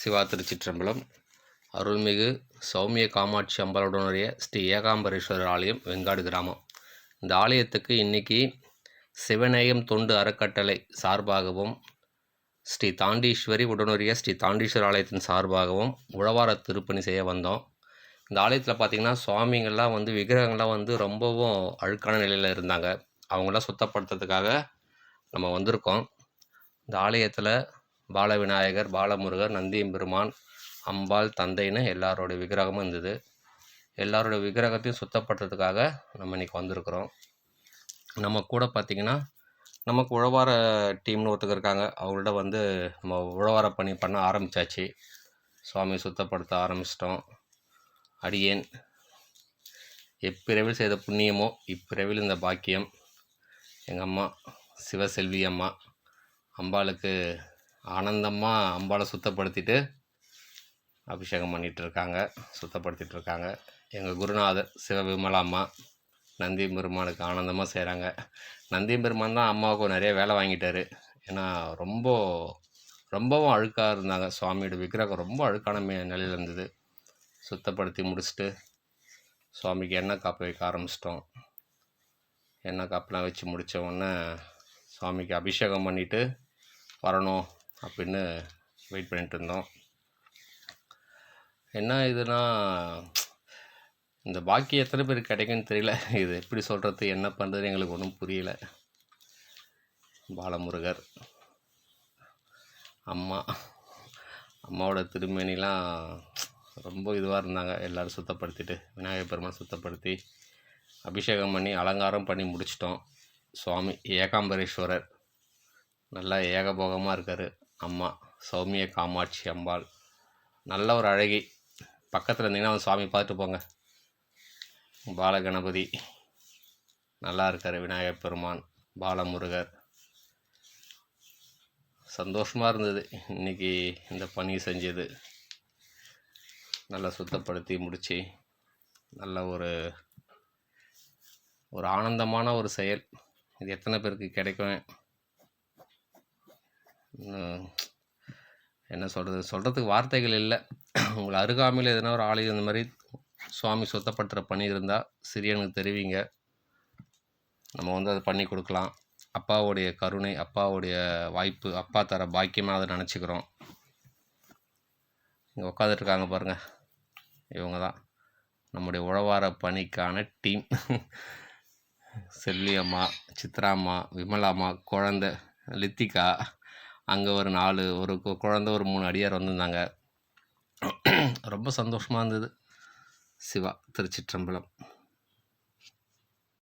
சிவா திருச்சிற்றம்பலம். அருள்மிகு சௌமிய காமாட்சி அம்பலுடனுடைய ஸ்ரீ ஏகாம்பரேஸ்வரர் ஆலயம் வெங்காடு கிராமம். இந்த ஆலயத்துக்கு இன்னைக்கு சிவநேயம் தொண்டு அறக்கட்டளை சார்பாகவும் ஸ்ரீ தாண்டீஸ்வரி உடனுடைய ஸ்ரீ தாண்டீஸ்வரர் ஆலயத்தின் சார்பாகவும் உழவார திருப்பணி செய்ய வந்தோம். இந்த ஆலயத்தில் பார்த்திங்கன்னா சுவாமிங்கள்லாம் வந்து விக்கிரகங்கள்லாம் வந்து ரொம்பவும் அழுக்கான நிலையில் இருந்தாங்க. அவங்களாம் சுத்தப்படுத்துறதுக்காக நம்ம வந்திருக்கோம். இந்த ஆலயத்தில் பாலவிநாயகர் பாலமுருகர் நந்தியம்பெருமான் அம்பாள் தந்தைன்னு எல்லாரோடைய விக்கிரகமும் இருந்தது. எல்லாரோட விக்கிரகத்தையும் சுத்தப்படுத்துறதுக்காக நம்ம இன்றைக்கி வந்திருக்கிறோம். நம்ம கூட பார்த்திங்கன்னா நமக்கு உழவார டீம்னு ஒருத்தர் இருக்காங்க. அவங்கள்ட்ட வந்து நம்ம உழவார பணி பண்ண ஆரம்பித்தாச்சு சுவாமி சுத்தப்படுத்த ஆரம்பிச்சிட்டோம். அடியேன் எப்பிறவில் செய்த புண்ணியமோ இப்பிறவில் இந்த பாக்கியம். எங்கள் அம்மா சிவசெல்வி அம்மா அம்பாளுக்கு ஆனந்தமாக அம்பாளை சுத்தப்படுத்திட்டு அபிஷேகம் பண்ணிகிட்டு இருக்காங்க சுத்தப்படுத்திட்டு இருக்காங்க எங்கள் குருநாதர் சிவவிமலா அம்மா நந்தி பெருமானுக்கு ஆனந்தமாக செய்கிறாங்க நந்தி பெருமான் தான் அம்மாவுக்கு நிறைய வேலை வாங்கிட்டார். ஏன்னா ரொம்ப ரொம்பவும் அழுக்காக இருந்தாங்க. சுவாமியோட விக்கிரகம் ரொம்ப அழுக்கான மே நிலையில் இருந்தது. சுத்தப்படுத்தி முடிச்சுட்டு சுவாமிக்கு எண்ணெய் காப்பு வைக்க ஆரம்பிச்சிட்டோம். எண்ணெய் காப்புலாம் வச்சு முடித்த உடனே சுவாமிக்கு அபிஷேகம் பண்ணிவிட்டு வரணும். அப்படின்னு வெயிட் பண்ணிட்டு இருந்தோம் என்ன இதுனா இந்த பாக்கி எத்தனை பேர் கிடைக்குன்னு தெரியல. இது எப்படி சொல்கிறது என்ன பண்ணுறது எங்களுக்கு ஒன்றும் புரியல. பாலமுருகர் அம்மா அம்மாவோட திருமணிலாம் ரொம்ப இதுவாக இருந்தாங்க. எல்லோரும் சுத்தப்படுத்திட்டு விநாயகர் பெருமாள் சுத்தப்படுத்தி அபிஷேகம் பண்ணி அலங்காரம் பண்ணி முடிச்சிட்டோம். சுவாமி ஏகாம்பரேஸ்வரர் நல்லா ஏகபோகமாக இருக்கார். அம்மா சௌமிய காமாட்சி அம்பாள். நல்ல ஒரு அழகி. பக்கத்தில் இருந்தீங்கன்னா அவன் சுவாமி பார்த்துட்டு போங்க. பாலகணபதி. நல்லா இருக்கார் விநாயகர் பெருமான் பாலமுருகர். சந்தோஷமாக இருந்தது. இன்றைக்கி இந்த பணி செஞ்சது. நல்லா சுத்தப்படுத்தி முடித்து நல்ல ஒரு ஒரு ஆனந்தமான ஒரு செயல். இது எத்தனை பேருக்கு கிடைக்கும்? என்ன சொல்கிறது சொல்கிறதுக்கு வார்த்தைகள் இல்லை. உங்களை அருகாமையில் எதனா ஒரு ஆலயம் இந்த மாதிரி சுவாமி சுத்தப்படுத்துகிற பணி இருந்தால் சிறியனுக்கு தெரிவிங்க. நம்ம வந்து அதை பண்ணி கொடுக்கலாம். அப்பாவுடைய கருணை அப்பாவுடைய வாய்ப்பு அப்பா தர பாக்கியமாக அதை நினச்சிக்கிறோம். இங்கே உட்காந்துட்ருக்காங்க பாருங்கள் இவங்க தான் நம்முடைய உழவார பணிக்கான டீம். செல்வி அம்மா சித்ராம்மா விமலாம்மா குழந்த லித்திகா அங்கே ஒரு நாலு ஒரு கு- குழந்த ஒரு மூணு அடியார் வந்திருந்தாங்க. ரொம்ப சந்தோஷமாக இருந்தது. சிவா திருச்சிற்றம்பலம்.